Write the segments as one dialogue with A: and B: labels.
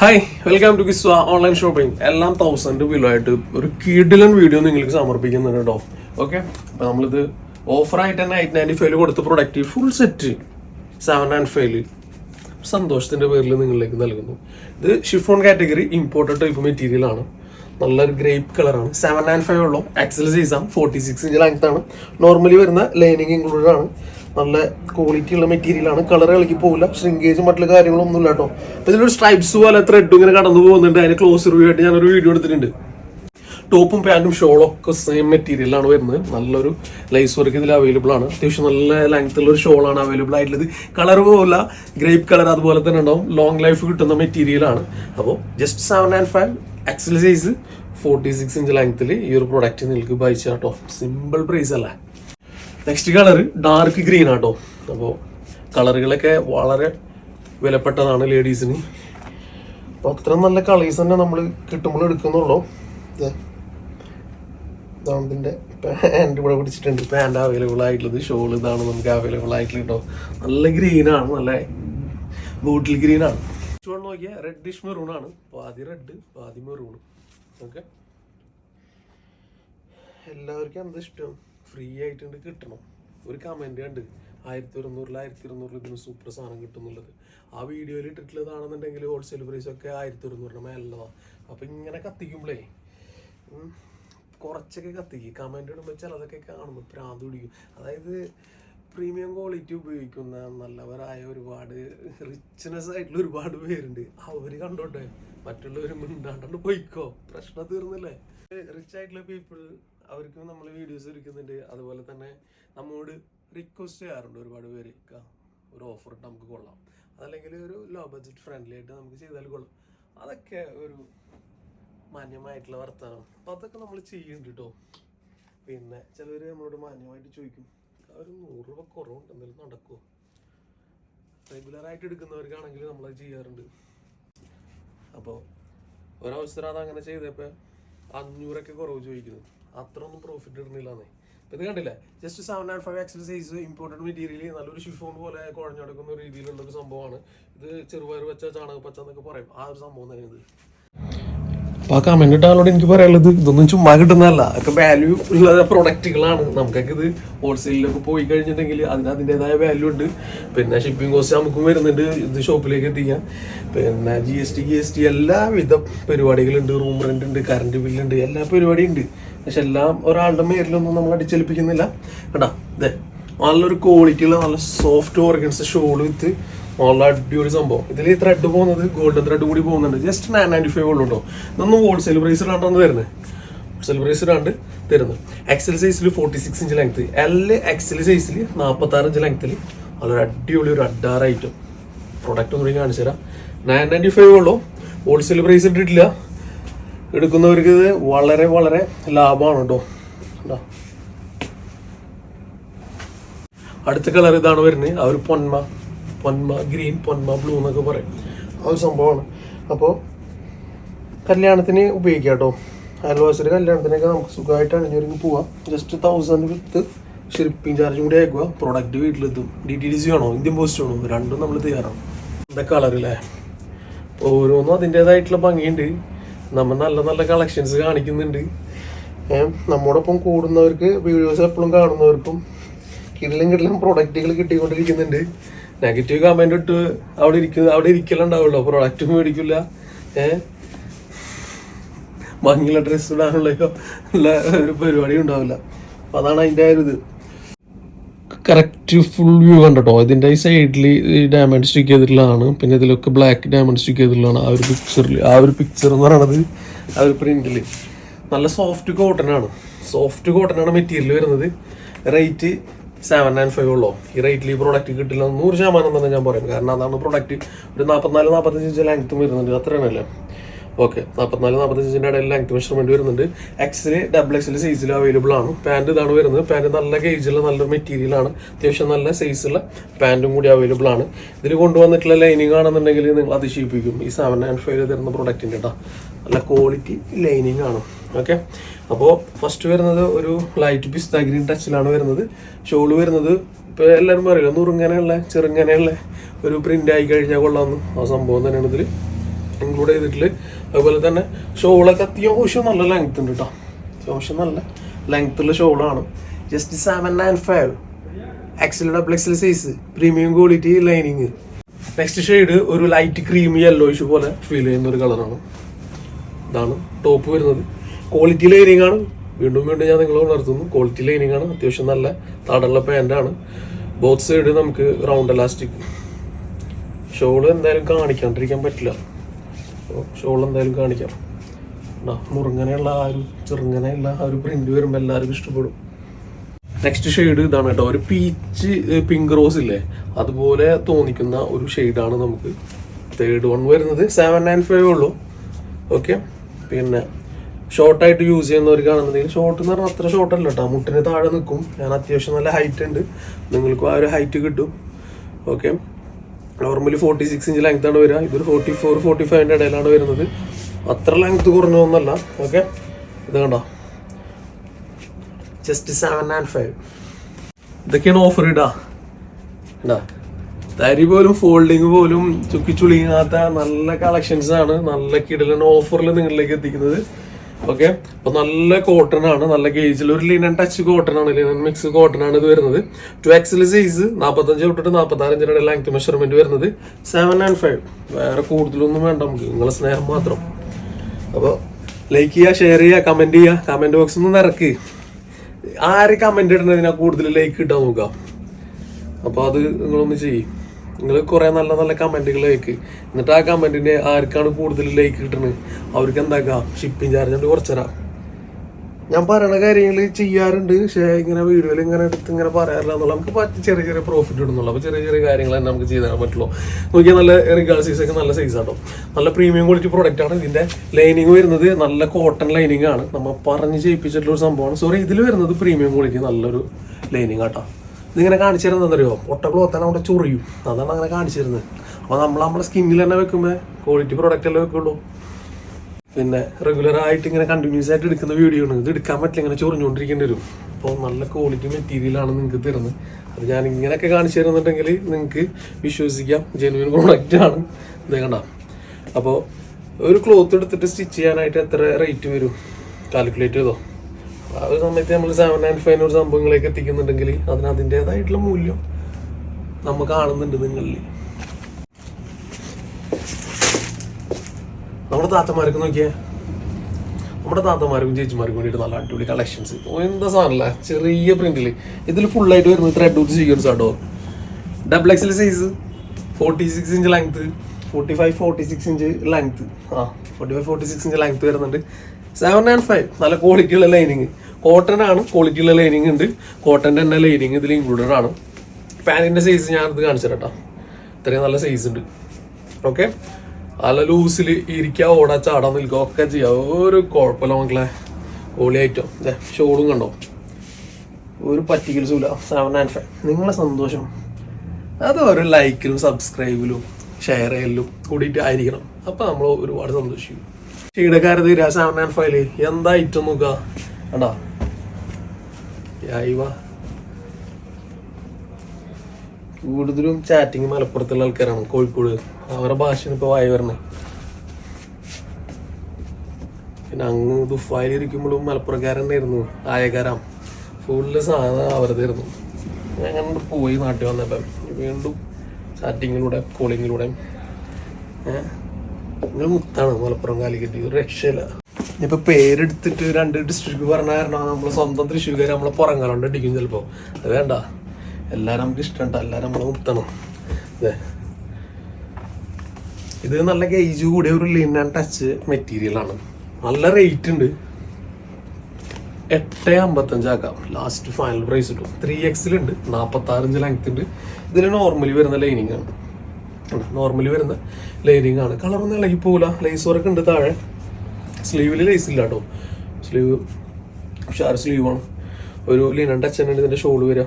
A: Hi welcome to കിസ്വ online shopping എല്ലാം thousand below ആയിട്ട് ഒരു കിഡിലൻ വീഡിയോ നിങ്ങൾക്ക് സമർപ്പിക്കുന്നുണ്ട് കേട്ടോ. ഓക്കെ അപ്പോൾ നമ്മളിത് ഓഫറായിട്ട് തന്നെ എയ്റ്റ് നയന്റി ഫൈവ് കൊടുത്ത product full set seven and five സന്തോഷത്തിന്റെ പേരിൽ നിങ്ങളിലേക്ക് നൽകുന്നു. ഇത് chiffon category imported type material ആണ്. നല്ലൊരു ഗ്രേപ്പ് കളറാണ് സെവൻ ആൻഡ് ഫൈവ് ഉള്ളൂ. എക്സൽ സൈസാണ് ഫോർട്ടി സിക്സ് ഇഞ്ച് ലെങ്ത് ആണ്. നോർമലി വരുന്ന ലൈനിങ് ഇൻക്ലൂഡഡ് ആണ്. നല്ല ക്വാളിറ്റി ഉള്ള മെറ്റീരിയൽ ആണ്. കളർ ഇളക്കി പോകില്ല ഷ്രിങ്കേജും മറ്റുള്ള കാര്യങ്ങളൊന്നും ഇല്ല കേട്ടോ അപ്പൊ ഇതിലൊരു സ്ട്രൈപ്സ് പോലെ ത്രെഡ് ഇങ്ങനെ കടന്നു പോകുന്നുണ്ട്. അതിന് ക്ലോസ് റിവ്യൂ ആയിട്ട് ഞാനൊരു വീഡിയോ എടുത്തിട്ടുണ്ട്. ടോപ്പും പാന്റും ഷോളും ഒക്കെ സെയിം മെറ്റീരിയലാണ് വരുന്നത്. നല്ലൊരു ലൈസ് വർക്ക് ഇതിൽ അവൈലബിൾ ആണ്. അത്യാവശ്യം നല്ല ലെങ്ത് ഉള്ള ഒരു ഷോളാണ് അവൈലബിൾ ആയിട്ടുള്ളത്. കളർ പോകില്ല ഗ്രേപ്പ് കളർ അതുപോലെ തന്നെ ഉണ്ടാവും. ലോങ് ലൈഫ് കിട്ടുന്ന മെറ്റീരിയലാണ് അപ്പോൾ just seven and five XL size forty six inch ലെങ്ത്തിൽ ഈ ഒരു പ്രൊഡക്റ്റ് നിങ്ങൾക്ക് ബൈച്ച കേട്ടോ സിമ്പിൾ പ്രൈസ് അല്ലേ? നെക്സ്റ്റ് കളർ ഡാർക്ക് ഗ്രീൻ ആട്ടോ. അപ്പോൾ കളറുകളൊക്കെ വളരെ വിലപ്പെട്ടതാണ് ലേഡീസിന് അപ്പോൾ അത്ര നല്ല കളേഴ്സ് തന്നെ നമ്മൾ കിട്ടുമ്പോൾ എടുക്കുന്നുള്ളൂ. ഇതാണ് ഇതിന്റെ പാന്റ് ഇവിടെ പിടിച്ചിട്ടുണ്ട്. പാന്റ് അവൈലബിൾ ആയിട്ടുള്ളത് ഷോൾ ഇതാണ് നമുക്ക് അവൈലബിൾ ആയിട്ടുള്ളത് കേട്ടോ നല്ല ഗ്രീനാണ് നല്ല ബൂട്ടിൽ ഗ്രീനാണ് ചുവൺ നോക്കിയാൽ റെഡിഷ് മെറൂൺ ആണ്. പാതി റെഡ് പാതി മെറൂൺ ഓക്കെ എല്ലാവർക്കും എന്താ ഇഷ്ടം? ഫ്രീ ആയിട്ടുണ്ട് കിട്ടണം. ഒരു കമന്റ് കണ്ട് ആയിരത്തി ഒരുന്നൂറിൽ ആയിരത്തി ഇരുന്നൂറിൽ ഇതിന് സൂപ്പർ സാധനം കിട്ടുന്നുള്ളത്. ആ വീഡിയോയിൽ ഇട്ടിട്ടുള്ളതാണെന്നുണ്ടെങ്കിൽ ഹോൾസെയിൽ പ്രൈസ് ഒക്കെ ആയിരത്തി ഒരുന്നൂറിന് മേലുള്ളതാണ് അപ്പം ഇങ്ങനെ കത്തിക്കുമ്പോഴേ കുറച്ചൊക്കെ കത്തിക്കും. കമന്റ് ഇടുമ്പോൾ ചിലതൊക്കെ കാണുമ്പോൾ പ്രാന്ത് പിടിക്കും. അതായത് പ്രീമിയം ക്വാളിറ്റി ഉപയോഗിക്കുന്ന നല്ലവരായ ഒരുപാട് റിച്ച്നെസ് ആയിട്ടുള്ള ഒരുപാട് പേരുണ്ട്. അവർ കണ്ടോട്ടെ? മറ്റുള്ളവർ മിണ്ടാണ്ടോണ്ട് പോയിക്കോ. പ്രശ്നം തീർന്നില്ലേ? റിച്ച് ആയിട്ടുള്ള പീപ്പിൾ അവർക്ക് നമ്മൾ വീഡിയോസ് എടുക്കുന്നുണ്ട്. അതുപോലെ തന്നെ നമ്മോട് റിക്വസ്റ്റ് ചെയ്യാറുണ്ട് ഒരുപാട് പേര്. ഒരു ഓഫർ ഇട്ട് നമുക്ക് കൊള്ളാം. അതല്ലെങ്കിൽ ഒരു ലോ ബഡ്ജറ്റ് ഫ്രണ്ട്ലി ആയിട്ട് നമുക്ക് ചെയ്താൽ കൊള്ളാം. അതൊക്കെ ഒരു മാന്യമായിട്ടുള്ള വർത്തമാനം അപ്പം അതൊക്കെ നമ്മൾ ചെയ്യുന്നുണ്ട് കേട്ടോ പിന്നെ ചിലർ നമ്മളോട് മാന്യമായിട്ട് ചോദിക്കും. "ആ ഒരു നൂറ് രൂപ കുറവുണ്ട് എന്തെങ്കിലും നടക്കുമോ റെഗുലറായിട്ട് എടുക്കുന്നവർക്കാണെങ്കിൽ നമ്മളത് ചെയ്യാറുണ്ട്. അപ്പോൾ ഒരവസരം അത് അങ്ങനെ ചെയ്തപ്പോൾ അഞ്ഞൂറൊക്കെ കുറവ് ചോദിക്കുന്നത് അത്ര ഒന്നും പ്രോഫിറ്റ് ഇടുന്നില്ലെന്നേ ഇത് കണ്ടില്ലേ? Just seven and five XL size important material നല്ലൊരു ഷിഫോൺ പോലെ കുഴഞ്ഞടക്കുന്ന രീതിയിലുള്ള ഒരു സംഭവമാണ്. ഇത് ചെറുപയർ വെച്ച ചാണക പച്ച എന്നൊക്കെ പറയും. ആ ഒരു സംഭവം തന്നെ ഇത്. അപ്പൊ ആ കമന്റ് ഇട്ട ആളോട് എനിക്ക് പറയാനുള്ളത് ഇതൊന്നും ചുമ്മാ കിട്ടുന്നതല്ല. ഒക്കെ വാല്യൂ ഉള്ള പ്രൊഡക്റ്റുകളാണ് നമുക്കൊക്കെ ഇത് ഹോൾസെയിലൊക്കെ പോയി കഴിഞ്ഞിട്ടുണ്ടെങ്കിൽ അതിന് അതിന്റെതായ വാല്യൂ ഉണ്ട്. പിന്നെ ഷിപ്പിംഗ് കോസ്റ്റ് നമുക്കും വരുന്നുണ്ട്. ഇത് ഷോപ്പിലേക്ക് എത്തിക്കാൻ. പിന്നെ G S T G S T എല്ലാവിധ പരിപാടികളുണ്ട്. റൂം റെന്റ് ഉണ്ട് കറണ്ട് ബില്ലുണ്ട് എല്ലാ പരിപാടിയും ഉണ്ട്. പക്ഷെ എല്ലാം ഒരാളുടെ മേലിലൊന്നും നമ്മൾ അടിച്ചേൽപ്പിക്കുന്നില്ല. കേട്ടാ ഇതേ നല്ലൊരു ക്വാളിറ്റിയുള്ള നല്ല സോഫ്റ്റ് ഓർഗൻസ് ഷോൾ വിത്ത് നല്ല അടിപൊളി സംഭവം. ഇതിൽ ത്രെഡ് പോകുന്നത് ഗോൾഡൻ ത്രെഡ് കൂടി പോകുന്നുണ്ട്. ജസ്റ്റ് നയൻ നയന്റി ഫൈവ് ഉള്ളൂ ഇതൊന്നും ഹോൾസെയിൽ പ്രൈസിലാണ്ടാണ് തരുന്നത് ഹോൾസെയിൽ പ്രൈസിലാണ് തരുന്നത് എക്സൽ സൈസിൽ forty six inch length L XL സൈസിൽ നാൽപ്പത്തി ആറ് ഇഞ്ച് ലെങ്ത്തിൽ നല്ലൊരു അടിപൊളി ഒരു അഡാർ ഐറ്റം പ്രൊഡക്റ്റ് ഒന്നും കൂടി കാണിച്ചു തരാം നയൻ നയന്റി ഫൈവ് ഉള്ളൂ. ഹോൾസെയിൽ പ്രൈസ് ഇട്ടിട്ടില്ല. എടുക്കുന്നവർക്ക് ഇത് വളരെ വളരെ ലാഭമാണ് കേട്ടോ അടുത്ത കളർ ഇതാണ് വരുന്നത്. ഒരു പൊന്മ. പൊന്മ ഗ്രീൻ പൊന്മ ബ്ലൂ എന്നൊക്കെ പറയും. ആ ഒരു സംഭവമാണ്. അപ്പോൾ കല്യാണത്തിന് ഉപയോഗിക്കാം കേട്ടോ അയൽവാസിയുടെ കല്യാണത്തിനൊക്കെ നമുക്ക് സുഖമായിട്ട് അണിഞ്ഞൊരുങ്ങി പോവാം. ജസ്റ്റ് തൗസൻഡ് വിത്ത് ഷിപ്പിംഗ് ചാർജും കൂടി അയക്കുക. പ്രോഡക്റ്റ് വീട്ടിലെത്തും. ഡി ടി ഡി സി ആണോ? ഇന്ത്യൻ പോസ്റ്റ് ആണോ? രണ്ടും നമ്മൾ തയ്യാറാണ്. എന്താ കളർ അല്ലേ ഓരോന്നും അതിന്റെതായിട്ടുള്ള ഭംഗിയുണ്ട്. നമ്മൾ നല്ല നല്ല കളക്ഷൻസ് കാണിക്കുന്നുണ്ട്. നമ്മോടൊപ്പം കൂടുന്നവർക്ക് വീഡിയോസ് എപ്പോഴും കാണുന്നവർക്കും കിടിലും കിടിലും പ്രൊഡക്റ്റുകൾ കിട്ടിക്കൊണ്ടിരിക്കുന്നുണ്ട്. നെഗറ്റീവ് കമന്റ് ഇട്ട് അവിടെ ഇരിക്കുന്ന അവിടെ ഇരിക്കലുണ്ടാവുള്ളൂ പ്രൊഡക്റ്റ് മേടിക്കില്ല ഏഹ് ഭംഗിയുള്ള ഡ്രസ്സ് ഇടാനുള്ള ഒരു പരിപാടി ഉണ്ടാവില്ല. അപ്പം അതാണ് അതിന്റെ ഒരു ഇത്. കറക്റ്റ് ഫുൾ വ്യൂ കണ്ടോ ഇതിന്റെ ഈ സൈഡിൽ ഡയമണ്ട് സ്റ്റിക്ക് ചെയ്തിട്ടുള്ളതാണ്. പിന്നെ ഇതിലൊക്കെ ബ്ലാക്ക് ഡയമണ്ട് സ്റ്റിക്ക് ചെയ്തിട്ടുള്ളതാണ് ആ ഒരു പിക്ചറിൽ ആ ഒരു പിക്ചർ എന്ന് പറയുന്നത് ആ ഒരു പ്രിന്റിൽ നല്ല സോഫ്റ്റ് കോട്ടൺ ആണ്. സോഫ്റ്റ് കോട്ടൺ ആണ് മെറ്റീരിയൽ വരുന്നത്. റേറ്റ് സെവൻ ആൻഡ് ഫൈവ് ഉള്ളോ? ഈ റേറ്റിൽ ഈ പ്രോഡക്റ്റ് കിട്ടില്ല. നൂറ് ശതമാനം തന്നെ ഞാൻ പറയും. കാരണം അതാണ് പ്രോഡക്റ്റ് ഒരു നാൽപ്പത്തിനാല് നാൽപ്പത്തഞ്ച് ഇഞ്ച് ലെങ്ത്തും വരുന്നുണ്ട്. അത്രയാണല്ലേ ഓക്കെ നാൽപ്പത്തിനാല് നാൽപ്പത്തഞ്ചിന്റെ ഇടയിൽ ലെങ്ത് മെഷർമെന്റ് വരുന്നുണ്ട്. എക്സിൽ ഡബിൾ എക്സിൽ സൈസിൽ അവൈലബിൾ ആണ്. പാന്റ് ഇതാണ് വരുന്നത്. പാന്റ് നല്ല ഗേജുള്ള നല്ലൊരു മെറ്റീരിയൽ ആണ്. അത്യാവശ്യം നല്ല സൈസുള്ള പാന്റും കൂടി അവൈലബിൾ ആണ്. ഇതിൽ കൊണ്ടുവന്നിട്ടുള്ള ലൈനിങ് ആണെന്നുണ്ടെങ്കിൽ നിങ്ങൾ അതിശയിപ്പിക്കും. ഈ സെവൻ ആൻഡ് ഫൈവ് തരുന്ന പ്രൊഡക്റ്റിന്റെ കേട്ടോ നല്ല ക്വാളിറ്റി ലൈനിങ് ആണ്. ഓക്കെ? അപ്പോൾ ഫസ്റ്റ് വരുന്നത് ഒരു ലൈറ്റ് പിസ്ത ഗ്രീൻ ടച്ചിലാണ് വരുന്നത്. ഷോൾ വരുന്നത് ഇപ്പോൾ എല്ലാവരും പറയില്ല നുറുങ്ങനെയുള്ള ചെറുങ്ങനെയുള്ള ഒരു പ്രിന്റ് ആയി കഴിഞ്ഞാൽ കൊള്ളാമെന്ന് ആ സംഭവം തന്നെയാണ് ഇതിൽ ഇൻക്ലൂഡ് ചെയ്തിട്ടുള്ള അതുപോലെ തന്നെ ഷോളൊക്കെ അത്യാവശ്യം നല്ല ലെങ്ത് ഉണ്ട് കേട്ടോ അത്യാവശ്യം നല്ല ലെങ്ത് ഉള്ള ഷോളാണ്. Just seven nine five XL double XL size premium quality lining next shade ഒരു ലൈറ്റ് ക്രീം യെല്ലോയിഷ് പോലെ ഫീൽ ചെയ്യുന്ന ഒരു കളറാണ് ഇതാണ് ടോപ്പ് വരുന്നത്. ക്വാളിറ്റി ലൈനിങ് ആണ്. വീണ്ടും വീണ്ടും ഞാൻ നിങ്ങളെ ഉണർത്തുന്നു. ക്വാളിറ്റി ലൈനിങ് ആണ്. അത്യാവശ്യം നല്ല താടുള്ള പാന്റാണ് ബോത്ത് സൈഡ് നമുക്ക് റൗണ്ട് എലാസ്റ്റിക് ഷോൾ എന്തായാലും കാണിക്കാണ്ടിരിക്കാൻ പറ്റില്ല. ഷോൾ എന്തായാലും കാണിക്കാം. മുറുങ്ങനെയുള്ള ആ ഒരു ചെറുങ്ങനെയുള്ള ആ ഒരു പ്രിന്റ് വരുമ്പോൾ എല്ലാവർക്കും ഇഷ്ടപ്പെടും. നെക്സ്റ്റ് ഷെയ്ഡ് ഇതാണ് കേട്ടോ ഒരു പീച്ച് പിങ്ക് റോസ് ഇല്ലേ? അതുപോലെ തോന്നിക്കുന്ന ഒരു ഷെയ്ഡാണ് നമുക്ക് തേർഡ് വൺ വരുന്നത്. സെവൻ നയൻ ഫൈവ് ഉള്ളൂ. ഓക്കെ പിന്നെ ഷോർട്ടായിട്ട് യൂസ് ചെയ്യുന്നവർക്കാണെന്നുണ്ടെങ്കിൽ ഷോർട്ട് എന്ന് പറഞ്ഞാൽ അത്ര ഷോർട്ട് അല്ല കേട്ടോ മുട്ടിന് താഴെ നിൽക്കും. ഞാൻ അത്യാവശ്യം നല്ല ഹൈറ്റ് ഉണ്ട്. നിങ്ങൾക്കും ആ ഒരു ഹൈറ്റ് കിട്ടും. Okay normally forty six inch length ആണ് വരിക. ഇതൊരു ഫോർട്ടി ഫോർ ഫോർട്ടി ഫൈവിന്റെ ഇടയിലാണ് വരുന്നത്. അത്ര ലെങ്ത് കുറഞ്ഞൊന്നല്ല ഓക്കെ ഇത് കണ്ടോ? ജസ്റ്റ് സെവൻ ആൻഡ് ഫൈവ് ഇതൊക്കെയാണ് ഓഫർ ഇടാ. ഇടാ തരി പോലും ഫോൾഡിങ് പോലും ചുക്കി ചുളിങ്ങാത്ത നല്ല കളക്ഷൻസ് ആണ്. നല്ല കിടലാണ് ഓഫറിൽ നിങ്ങളിലേക്ക് എത്തിക്കുന്നത്. ഓക്കെ? അപ്പൊ നല്ല കോട്ടൺ ആണ് നല്ല ഗേജിൽ ഒരു ലിനൻ ടച്ച് കോട്ടൺ ആണ് ലിനൻ മിക്സ് കോട്ടൺ ആണ് ഇത് വരുന്നത്. ടു എക്സൽ സൈസ് നാൽപ്പത്തഞ്ച് തൊട്ടിട്ട് നാൽപ്പത്തി ആറ് ഇഞ്ചിന്റെ ലെങ്ത് മെഷർമെന്റ് വരുന്നത്. സെവൻ ആൻഡ് ഫൈവ് വേറെ കൂടുതലൊന്നും വേണ്ട നമുക്ക്. നിങ്ങളെ സ്നേഹം മാത്രം. അപ്പോൾ ലൈക്ക് ചെയ്യുക ഷെയർ ചെയ്യുക കമന്റ് ചെയ്യുക കമന്റ് ബോക്സ് ഒന്ന് നിറക്ക് ആര് കമന്റ് ഇടുന്നതിനാ കൂടുതൽ ലൈക്ക് കിട്ടാൻ നോക്കുക അപ്പോൾ അത് നിങ്ങളൊന്ന് ചെയ്യും. നിങ്ങൾ കുറേ നല്ല നല്ല കമന്റുകൾ ലൈക്ക് എന്നിട്ട് ആ കമന്റിന് ആർക്കാണ് കൂടുതൽ ലൈക്ക് കിട്ടുന്നത് അവർക്ക് എന്താക്കാം? ഷിപ്പിംഗ് ചാർജ് ഉണ്ട് കുറച്ചുതരാം ഞാൻ പറയണ കാര്യങ്ങൾ ചെയ്യാറുണ്ട്. പക്ഷേ ഇങ്ങനെ വീഡിയോയിൽ ഇങ്ങനെ എടുത്ത് ഇങ്ങനെ പറയാറില്ല എന്നുള്ള നമുക്ക് പറ്റി ചെറിയ ചെറിയ പ്രോഫിറ്റ് ഇടുന്നുള്ളൂ. അപ്പോൾ ചെറിയ ചെറിയ കാര്യങ്ങൾ തന്നെ നമുക്ക് ചെയ്തു തരാൻ പറ്റുള്ളൂ. നോക്കിയാൽ നല്ല റിഗാൾ ഒക്കെ നല്ല സൈസ് ആട്ടോ. നല്ല പ്രീമിയം ക്വാളിറ്റി പ്രോഡക്റ്റ് ആണ് ഇതിന്റെ ലൈനിങ് വരുന്നത്. നല്ല കോട്ടൺ ലൈനിങ് ആണ്. നമ്മൾ പറഞ്ഞ് ചെയ്യിപ്പിച്ചിട്ടുള്ള ഒരു സംഭവമാണ്. സോറി ഇതിൽ വരുന്നത് പ്രീമിയം ക്വാളിറ്റി നല്ലൊരു ലൈനിങ് ആട്ടോ. ഇതിങ്ങനെ കാണിച്ചു തരുന്നത് എന്തറിയോ ഒട്ട ക്ലോത്താണ് അവിടെ ചൊറിയും. അതാണ് അങ്ങനെ കാണിച്ചു തരുന്നത് അപ്പോൾ നമ്മൾ നമ്മുടെ സ്കിന്നിൽ തന്നെ വെക്കുമ്പോൾ ക്വാളിറ്റി പ്രോഡക്റ്റ് അല്ലേ വെക്കുള്ളൂ. പിന്നെ റെഗുലർ ആയിട്ട് ഇങ്ങനെ കണ്ടിന്യൂസ് ആയിട്ട് എടുക്കുന്ന വീഡിയോ ആണ്. ഇത് എടുക്കാൻ പറ്റില്ല ഇങ്ങനെ ചൊറിഞ്ഞുകൊണ്ടിരിക്കേണ്ടി വരും. അപ്പോൾ നല്ല ക്വാളിറ്റി മെറ്റീരിയലാണ് നിങ്ങൾക്ക് തരുന്നത്. അത് ഞാൻ ഇങ്ങനെയൊക്കെ കാണിച്ചു തരുന്നുണ്ടെങ്കിൽ നിങ്ങൾക്ക് വിശ്വസിക്കാം. ജെനുവിൻ പ്രോഡക്റ്റ് ആണ്. ഇത് കണ്ട. അപ്പോൾ ഒരു ക്ലോത്ത് എടുത്തിട്ട് സ്റ്റിച്ച് ചെയ്യാനായിട്ട് എത്ര റേറ്റ് വരും? കാൽക്കുലേറ്റ് ചെയ്തോ? ആ ഒരു സമയത്ത് നമ്മൾ സെവൻ ആൻഡ് ഫൈവ് സംഭവങ്ങളേക്ക് എത്തിക്കുന്നുണ്ടെങ്കിൽ അതിന് അതിന്റെതായിട്ടുള്ള മൂല്യം നമ്മൾ കാണുന്നുണ്ട് നിങ്ങളിൽ. നമ്മുടെ താത്തമാർക്ക് നോക്കിയേ? നമ്മുടെ താത്തമാർക്കും ചേച്ചിമാർക്കും വേണ്ടിയിട്ട് നല്ല അടിപൊളി കളക്ഷൻസ് എന്താ സാധനമല്ല ചെറിയ പ്രിന്റിൽ ഇതിൽ ഫുൾ ആയിട്ട് വരുന്നത് ത്രെഡ് ഔട്ട് സീക്വൻസ് ആട്ടോ double XL size forty six inch length forty five forty six inch length ആ forty five forty six inch length വരുന്നുണ്ട്. സെവൻ ആൻഡ് ഫൈവ് നല്ല ക്വാളിറ്റി ഉള്ള ലൈനിങ് കോട്ടൺ ആണ് ക്വാളിറ്റി ഉള്ള ലൈനിങ് ഉണ്ട്. കോട്ടന്റെ തന്നെ ലൈനിങ് ഇതിൽ ഇൻക്ലൂഡഡ് ആണ്. പാന്റിന്റെ സൈസ് ഞാൻ കാണിച്ചു തരാം ഇത്രയും നല്ല സൈസ് ഉണ്ട്. ഓക്കെ നല്ല ലൂസിൽ ഇരിക്കുക ഓടാ ചാടാൻ നിൽക്കുക ഒക്കെ ചെയ്യാം. ഒരു കുഴപ്പമില്ല മക്കളെ. കോളി ഐറ്റം ഷോളും കണ്ടോ? ഒരു പറ്റിക്കൽ സൂല സെവൻ ആൻഡ് ഫൈവ് നിങ്ങളെ സന്തോഷം. അത് ഒരു ലൈക്കിലും സബ്സ്ക്രൈബിലും ഷെയർ ചെയ്യലും കൂടിയിട്ട് ആയിരിക്കണം. അപ്പോൾ നമ്മൾ ഒരുപാട് സന്തോഷിക്കും. ഷീടക്കാരത് തരിക സെവൻ ആൻഡ് എന്താ ഇറ്റം നോക്കുക കൂടുതലും ചാറ്റിങ് മലപ്പുറത്തുള്ള ആൾക്കാരാണ് കോഴിക്കോട്. അവരുടെ ഭാഷയാണ് ഇപ്പോൾ വായി വരണേ. പിന്നെ അങ്ങ് ദുഫായിൽ ഇരിക്കുമ്പോഴും മലപ്പുറക്കാരൻ തന്നെയായിരുന്നു ആയക്കാരാം ഫുള്ള് സാധനം അവരതായിരുന്നു ആയിരുന്നു അങ്ങനെ പോയി നാട്ടിൽ വന്നപ്പം. വീണ്ടും ചാറ്റിങ്ങിലൂടെ കോളിങ്ങിലൂടെ മുത്താണ് മലപ്പുറം കാലിക്കറ്റ് ഒരു രക്ഷയില്ല. ഇനിയിപ്പോൾ പേരെടുത്തിട്ട് രണ്ട് ഡിസ്ട്രിക്ട് പറഞ്ഞ കാരണം നമ്മളെ സ്വന്തം തൃശ്ശൂർക്കാർ നമ്മളെ പുറങ്ങാലോണ്ട് അടിക്കും ചിലപ്പോൾ അത് വേണ്ട. എല്ലാരും നമുക്ക് ഇഷ്ടമുണ്ട് എല്ലാരും നമ്മളെ മുത്തണം. അതെ ഇത് നല്ല ഗേജ് കൂടിയ ഒരു ആൻഡ് ടച്ച് മെറ്റീരിയലാണ് നല്ല റേറ്റ് ഉണ്ട് എട്ട് അമ്പത്തഞ്ചാക്കാം ലാസ്റ്റ് ഫൈനൽ പ്രൈസ് കിട്ടും ത്രീ എക്സിലുണ്ട് നാൽപ്പത്തി ആറിഞ്ച് ലെങ്ത് ഉണ്ട് ഇതിൽ നോർമലി വരുന്ന ലൈനിങ് ആണ്. നോർമലി വരുന്ന ലൈനിങ് ആണ്. കളർ ഒന്നും ഇളകി പോകില്ല ലേസ് വർക്ക് ഉണ്ട് താഴെ. സ്ലീവിൽ ലേസ് ഇല്ല കേട്ടോ സ്ലീവ് ഷാർ സ്ലീവാണ് ഒരു ലിനൻ ടച്ച് തന്നെയാണ് ഇതിന്റെ ഷോൾ വരിക.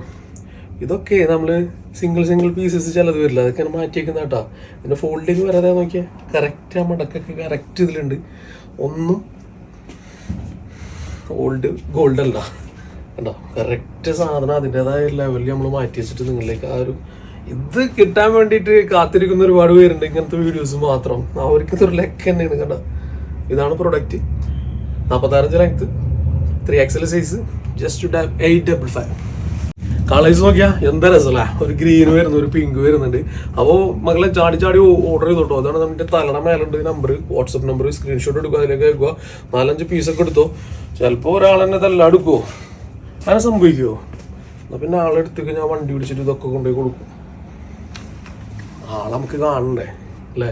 A: ഇതൊക്കെ നമ്മൾ സിംഗിൾ സിംഗിൾ പീസസ് ചിലത് വരില്ല. അതൊക്കെ മാറ്റിയേക്കുന്ന കേട്ടോ. പിന്നെ ഫോൾഡിങ് വരാതെ നോക്കിയാൽ കറക്റ്റ് ആ മടക്കൊക്കെ കറക്റ്റ് ഇതിലുണ്ട്. ഒന്നും ഓൾഡ് ഗോൾഡ് അല്ല. കണ്ടോ? കറക്റ്റ് സാധനം അതിന്റെതായ ലെവലിൽ നമ്മൾ മാറ്റി വെച്ചിട്ട് നിങ്ങളിലേക്ക് ആ ഒരു ഇത് കിട്ടാൻ വേണ്ടിയിട്ട് കാത്തിരിക്കുന്ന ഒരുപാട് പേരുണ്ട് ഇങ്ങനത്തെ വീഡിയോസ് മാത്രം. അവർക്ക് ഇതൊരു ലെക്ക് തന്നെയാണ് കണ്ട? ഇതാണ് product നാൽപ്പത്താറഞ്ച് length three XL size just two eight double five colours നോക്കിയാൽ എന്താ രസമല്ല. ഒരു ഗ്രീൻ വരുന്നു ഒരു പിങ്ക് വരുന്നുണ്ട്. അപ്പോൾ മകളെ ചാടി ചാടി ഓർഡർ ചെയ്തോട്ടോ. അതാണ് നമ്മുടെ തലണ മേലുണ്ട് നമ്പർ വാട്സപ്പ് നമ്പർ സ്ക്രീൻഷോട്ട് എടുക്കുക അതിലേക്ക് അയക്കുക നാലഞ്ച് പീസൊക്കെ എടുത്തോ. ചിലപ്പോൾ ഒരാൾ തന്നെ തല്ല എടുക്കുമോ അങ്ങനെ സംഭവിക്കുമോ എന്നാൽ പിന്നെ ആളെടുത്തേക്ക് ഞാൻ വണ്ടി പിടിച്ചിട്ട് ഇതൊക്കെ കൊണ്ടുപോയി കൊടുക്കും. ആളെ നമുക്ക് കാണണ്ടേ? അല്ലേ?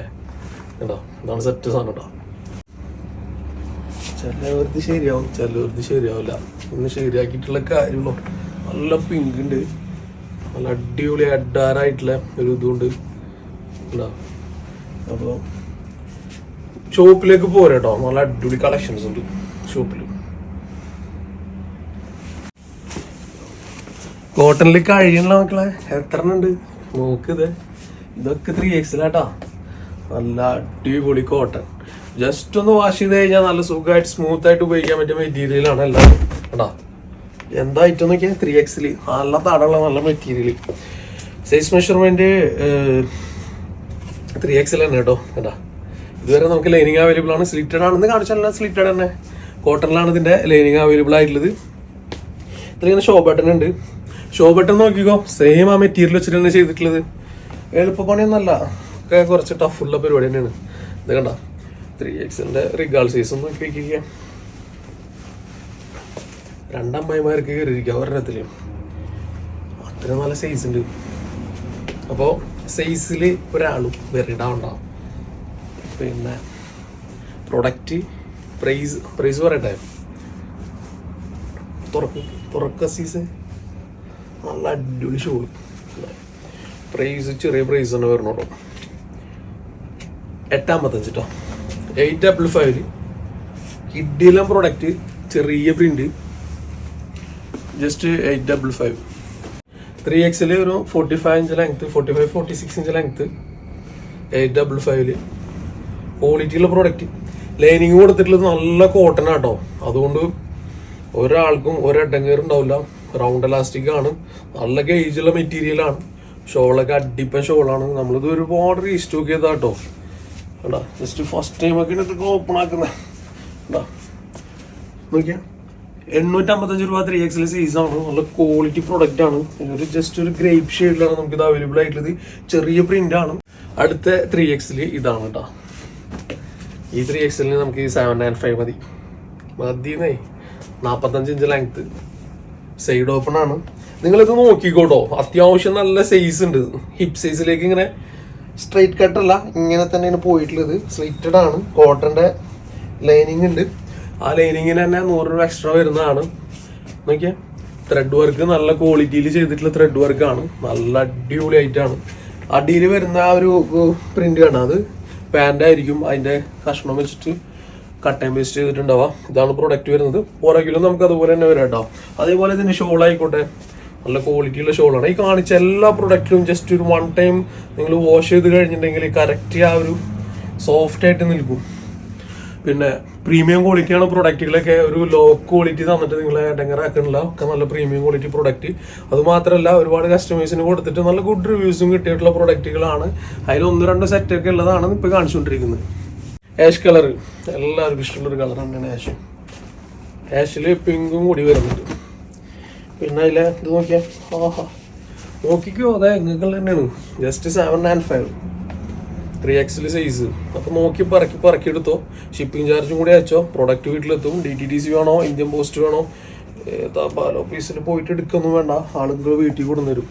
A: കേട്ടോ ഇതാണ് സെറ്റ് സാധനം കേട്ടോ. ചിലവർക്ക് ശരിയാവും ചിലവർക്ക് ശരിയാവില്ല. ഒന്ന് ശരിയാക്കിയിട്ടുള്ള കാര്യമുള്ളൂ നല്ല പിങ്ക് ഉണ്ട്. നല്ല അടിപൊളി അഡാറായിട്ടുള്ള ഒരു ഇതുണ്ട്. ഉണ്ടോ അപ്പോൾ ഷോപ്പിലേക്ക് പോരാ കേട്ടോ നല്ല അടിപൊളി കളക്ഷൻസ് ഉണ്ട് ഷോപ്പിൽ കോട്ടണിൽ കഴിയണല്ലോ മക്കളെ എത്ര ഉണ്ട്? നോക്കിത് ഇതൊക്കെ ത്രീ എക്സിലാട്ടോ നല്ല അടിപൊളി കോട്ടൺ ജസ്റ്റ് ഒന്ന് വാഷ് ചെയ്ത് കഴിഞ്ഞാൽ നല്ല സുഖമായിട്ട് സ്മൂത്ത് ആയിട്ട് ഉപയോഗിക്കാൻ പറ്റിയ മെറ്റീരിയലാണ് എല്ലാം കേട്ടോ എന്താ ഐറ്റം നോക്കിയാൽ ത്രീ എക്സിൽ നല്ല തടമുള്ള നല്ല മെറ്റീരിയൽ സൈസ് മെഷർമെന്റ് ത്രീ എക്സിൽ തന്നെ കേട്ടോ കേട്ടാ ഇതുവരെ നമുക്ക് ലൈനിങ് അവൈലബിൾ ആണ്. സ്ലിറ്റഡ് ആണെന്ന് കാണിച്ചാൽ സ്ലിറ്റഡ് തന്നെ. കോട്ടണിലാണ് ഇതിന്റെ ലൈനിങ് അവൈലബിൾ ആയിട്ടുള്ളത്. ഇതിലിങ്ങനെ ഷോ ബട്ടൺ ഉണ്ട്. ഷോ ബട്ടൺ നോക്കിക്കോ. സെയിം ആ മെറ്റീരിയൽ വെച്ചിട്ട് തന്നെ ചെയ്തിട്ടുള്ളത്. എളുപ്പപ്പണിയൊന്നല്ല. ഒക്കെ കുറച്ച് ടഫുള്ള പരിപാടി തന്നെയാണ്. ഇത് കണ്ട ത്രീ എക്സിന്റെ റിഗാൾ സൈസ് നോക്കി വയ്ക്കുക രണ്ടമ്മായിമാർക്ക് കയറിയിരിക്കുക ഒരെണ്ണത്തിൽ അത്ര നല്ല സൈസ് ഉണ്ട്. അപ്പോൾ സൈസിൽ ഒരാളും വെറിടാവുണ്ടാവും പിന്നെ പ്രൊഡക്റ്റ് പ്രൈസ് പ്രൈസ് പറയട്ടെ? തുറക്ക തുറക്ക സീസ് നല്ല അടിപൊളി ഷോൾ പ്രൈസ് ചെറിയ പ്രൈസ് തന്നെ വരണോട്ടോ എട്ടാമ്പത്തഞ്ച് കേട്ടോ എയ്റ്റ് ഡബിൾ ഫൈവിൽ കിഡിലം പ്രൊഡക്റ്റ് ചെറിയ print just eight double five three എക്സിൽ ഒരു forty five inch length forty five forty six inch length eight double ഫൈവിൽ ക്വാളിറ്റിയുള്ള പ്രോഡക്റ്റ് ലൈനിങ് കൊടുത്തിട്ടുള്ളത് നല്ല കോട്ടൺ ആട്ടോ. അതുകൊണ്ട് ഒരാൾക്കും ഒരടങ്ങേറ് കയറുണ്ടാവില്ല റൗണ്ട് ഇലാസ്റ്റിക് ആണ്. നല്ല ഗേജുള്ള മെറ്റീരിയൽ ആണ്. ഷോളൊക്കെ അടിപ്പ ഷോളാണ്. നമ്മളിത് ഒരുപാട് റീസ്റ്റോക്ക് ചെയ്താ കേട്ടോ കേട്ടാ ജസ്റ്റ് ഫസ്റ്റ് ടൈം ഒക്കെ ഇതൊക്കെ ഓപ്പൺ ആക്കുന്നത് കണ്ടാ നോക്കിയാ. എണ്ണൂറ്റമ്പത്തഞ്ച് രൂപ ത്രീ എക്സിൽ സൈസാണ് നല്ല ക്വാളിറ്റി പ്രൊഡക്റ്റ് ആണ്. ഒരു ജസ്റ്റ് ഒരു ഗ്രേപ്പ് ഷെയ്ഡിലാണ് നമുക്ക് ഇത് അവൈലബിൾ ആയിട്ടുള്ളത്. ചെറിയ പ്രിന്റ് ആണ്. അടുത്ത ത്രീ എക്സിൽ ഇതാണ് കേട്ടോ ഈ ത്രീ എക്സിലിന് നമുക്ക് ഈ സെവൻ നയൻ ഫൈവ് മതി. മതിന്നേ. നാൽപ്പത്തഞ്ച് ഇഞ്ച് ലെങ്ത്ത് സൈഡ് ഓപ്പൺ ആണ്. നിങ്ങളിത് നോക്കിക്കോട്ടോ. അത്യാവശ്യം നല്ല സൈസ് ഉണ്ട്. ഹിപ് സൈസിലേക്ക് ഇങ്ങനെ സ്ട്രൈറ്റ് കട്ടല്ല ഇങ്ങനെ തന്നെയാണ് പോയിട്ടുള്ളത്. സ്ലിറ്റഡ് ആണ്. കോട്ടന്റെ ലൈനിങ് ഉണ്ട്. ആ ലൈനിങ്ങിന് തന്നെ നൂറ് രൂപ എക്സ്ട്രാ വരുന്നതാണ്. നോക്കിയേ. ത്രെഡ് വർക്ക് നല്ല ക്വാളിറ്റിയിൽ ചെയ്തിട്ടുള്ള ത്രെഡ് വർക്കാണ് നല്ല അടിപൊളി ആണ്. അടിയിൽ വരുന്ന ആ ഒരു പ്രിന്റ് കാണാം അത് പാന്റ് ആയിരിക്കും. അതിന്റെ കഷ്ണം വെച്ചിട്ട് കട്ട് ആൻഡ് പേസ്റ്റ് ചെയ്തിട്ടുണ്ടാവാം ഇതാണ് പ്രോഡക്റ്റ് വരുന്നത്. ഓരോ കിലോ നമുക്ക് അതുപോലെ തന്നെ വരാം കേട്ടോ. അതേപോലെ തന്നെ ഷോൾ ആയിക്കോട്ടെ. നല്ല ക്വാളിറ്റിയുള്ള ഷോളാണ് ഈ കാണിച്ച എല്ലാ പ്രൊഡക്റ്റിലും ജസ്റ്റ് ഒരു വൺ ടൈം നിങ്ങൾ വാഷ് ചെയ്ത് കഴിഞ്ഞിട്ടുണ്ടെങ്കിൽ കറക്റ്റ് ആ ഒരു സോഫ്റ്റ് ആയിട്ട് നിൽക്കും. പിന്നെ പ്രീമിയം ക്വാളിറ്റിയാണ് പ്രൊഡക്റ്റുകളൊക്കെ ഒരു ലോ ക്വാളിറ്റി തന്നിട്ട് നിങ്ങളെ ഇടങ്ങറാക്കണില്ല ഒക്കെ നല്ല പ്രീമിയം ക്വാളിറ്റി പ്രൊഡക്റ്റ് അതുമാത്രമല്ല ഒരുപാട് കസ്റ്റമേഴ്സിന് കൊടുത്തിട്ട് നല്ല ഗുഡ് റിവ്യൂസും കിട്ടിയിട്ടുള്ള പ്രൊഡക്റ്റുകളാണ് അതിൽ ഒന്ന് രണ്ട് സെറ്റ് ഒക്കെ ഉള്ളതാണ് ഇപ്പോൾ കാണിച്ചുകൊണ്ടിരിക്കുന്നത്. ആഷ് കളർ എല്ലാവർക്കും ഇഷ്ടമുള്ളൊരു കളറാണ് ആഷ് ആഷിൽ പിങ്കും കൂടി വരുന്നുണ്ട്. പിന്നെ അതിലെ ഇത് നോക്കിയാ. നോക്കിക്കോ അതെ നിങ്ങൾ തന്നെയാണ്. Just seven and five three എക്സിൽ സൈസ് അപ്പോൾ നോക്കി പറക്കി പറക്കി എടുത്തോ. ഷിപ്പിംഗ് ചാർജും കൂടി അയച്ചോ. പ്രൊഡക്റ്റ് വീട്ടിലെത്തും. ഡി ടി ഡി സി വേണോ? ഇന്ത്യൻ പോസ്റ്റ് വേണോ? തപാൽ ഓഫീസിൽ പോയിട്ട് എടുക്കൊന്നും വേണ്ട. ആളുകൾ വീട്ടിൽ കൊണ്ടുവരും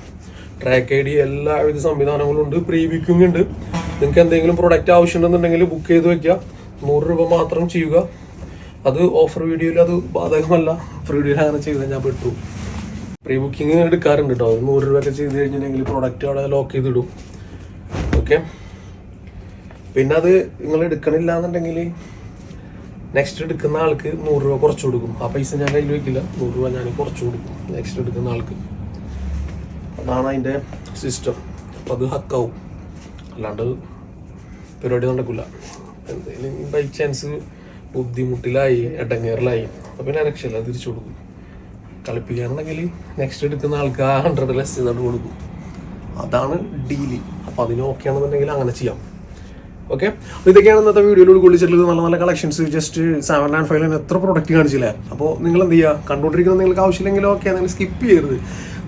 A: ട്രാക്ക് ഐ ഡി എല്ലാവിധ സംവിധാനങ്ങളും ഉണ്ട്. പ്രീ ബുക്കിംഗ് ഉണ്ട്. നിങ്ങൾക്ക് എന്തെങ്കിലും പ്രൊഡക്റ്റ് ആവശ്യമുണ്ടെന്നുണ്ടെങ്കിൽ ബുക്ക് ചെയ്ത് വെക്കുക. നൂറ് രൂപ മാത്രം ചെയ്യുക. അത് ഓഫർ വീഡിയോയിൽ അത് ബാധകമല്ല. ഓഫർ വീഡിയോയിൽ അങ്ങനെ ചെയ്താൽ ഞാൻ പെട്ടു. പ്രീ ബുക്കിംഗ് എടുക്കാറുണ്ട് കേട്ടോ അത് നൂറ് രൂപയൊക്കെ ചെയ്ത് കഴിഞ്ഞിട്ടുണ്ടെങ്കിൽ പ്രൊഡക്റ്റ് അവിടെ ലോക്ക് ചെയ്തിടും. ഓക്കെ പിന്നെ അത് നിങ്ങൾ എടുക്കണില്ല എന്നുണ്ടെങ്കിൽ നെക്സ്റ്റ് എടുക്കുന്ന ആൾക്ക് നൂറ് രൂപ കുറച്ച് കൊടുക്കും. ആ പൈസ ഞാൻ കയ്യിൽ വയ്ക്കില്ല നൂറ് രൂപ ഞാൻ കുറച്ച് കൊടുക്കും. നെക്സ്റ്റ് എടുക്കുന്ന ആൾക്ക്. അതാണ് അതിന്റെ സിസ്റ്റം അപ്പം അത് ഹക്കാവും അല്ലാണ്ട് പരിപാടി നടക്കില്ല എന്തെങ്കിലും ബൈ ചാൻസ് ബുദ്ധിമുട്ടിലായി ഇടങ്ങേറിലായി അപ്പം പിന്നെ രക്ഷയില്ല തിരിച്ചു കൊടുക്കും. കളിപ്പിക്കാനുണ്ടെങ്കിൽ നെക്സ്റ്റ് എടുക്കുന്ന ആൾക്ക് ആ ഹൺഡ്രഡ് ലെസ് ചെയ്തോണ്ട് കൊടുക്കും. അതാണ് ഡീൽ അപ്പോൾ അതിന് ഓക്കെ ആണെന്നുണ്ടെങ്കിൽ അങ്ങനെ ചെയ്യാം. ഓക്കെ അപ്പോൾ ഇതൊക്കെയാണ് ഇന്നത്തെ വീഡിയോയിലൂടെ ഉൾക്കൊള്ളിച്ചിട്ടുള്ളത് നല്ല നല്ല collections just seven and five എത്ര പ്രൊഡക്റ്റ് കാണിച്ചില്ലേ? അപ്പോൾ നിങ്ങൾ എന്ത് ചെയ്യുക? കണ്ടുകൊണ്ടിരിക്കുന്നത് നിങ്ങൾക്ക് ആവശ്യമില്ലെങ്കിൽ ഓക്കെ നിങ്ങൾ സ്കിപ്പ് ചെയ്യരുത്.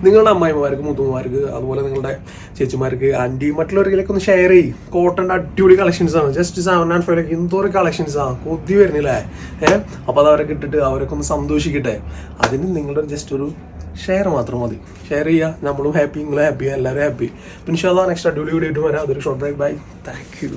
A: നിങ്ങളുടെ അമ്മായിമാർക്ക് മുത്തുമാർക്ക് അതുപോലെ നിങ്ങളുടെ ചേച്ചിമാർക്ക് ആന്റി മറ്റുള്ളവരിലേക്ക് ഒന്ന് ഷെയർ ചെയ്യും. കോട്ടന്റെ അടിപൊളി കളക്ഷൻസ് ആണ്. ജസ്റ്റ് സെവൻ ആൻഡ് ഫൈവിലേക്ക് എന്തോരം കളക്ഷൻസ് ആണ് കൊതി വരുന്നില്ലേ? ഏഹ് അപ്പോൾ അത് അവരൊക്കെ ഇട്ടിട്ട് അവരൊക്കെ ഒന്ന് സന്തോഷിക്കട്ടെ. അതിന് നിങ്ങളുടെ ജസ്റ്റ് ഒരു ഷെയർ മാത്രം മതി. ഷെയർ ചെയ്യുക നമ്മളും ഹാപ്പി നിങ്ങളും ഹാപ്പി എല്ലാവരും ഹാപ്പി പിന്നെ നെക്സ്റ്റ് അടിപൊളി വീഡിയോ ആയിട്ട് വരാം. അതൊരു short break bye thank you